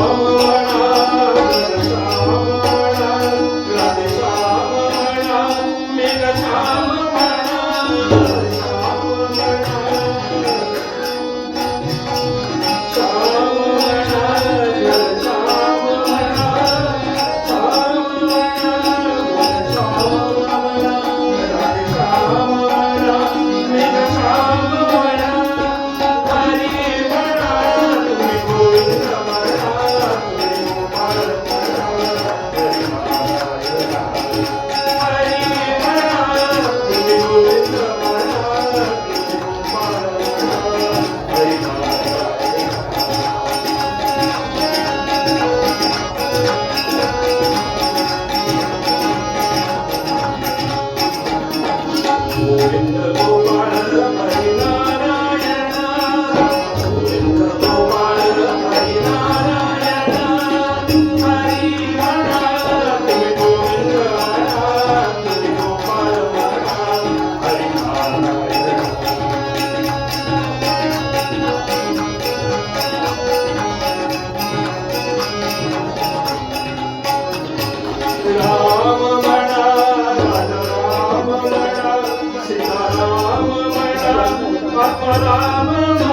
Oh. Govinda Ram Ram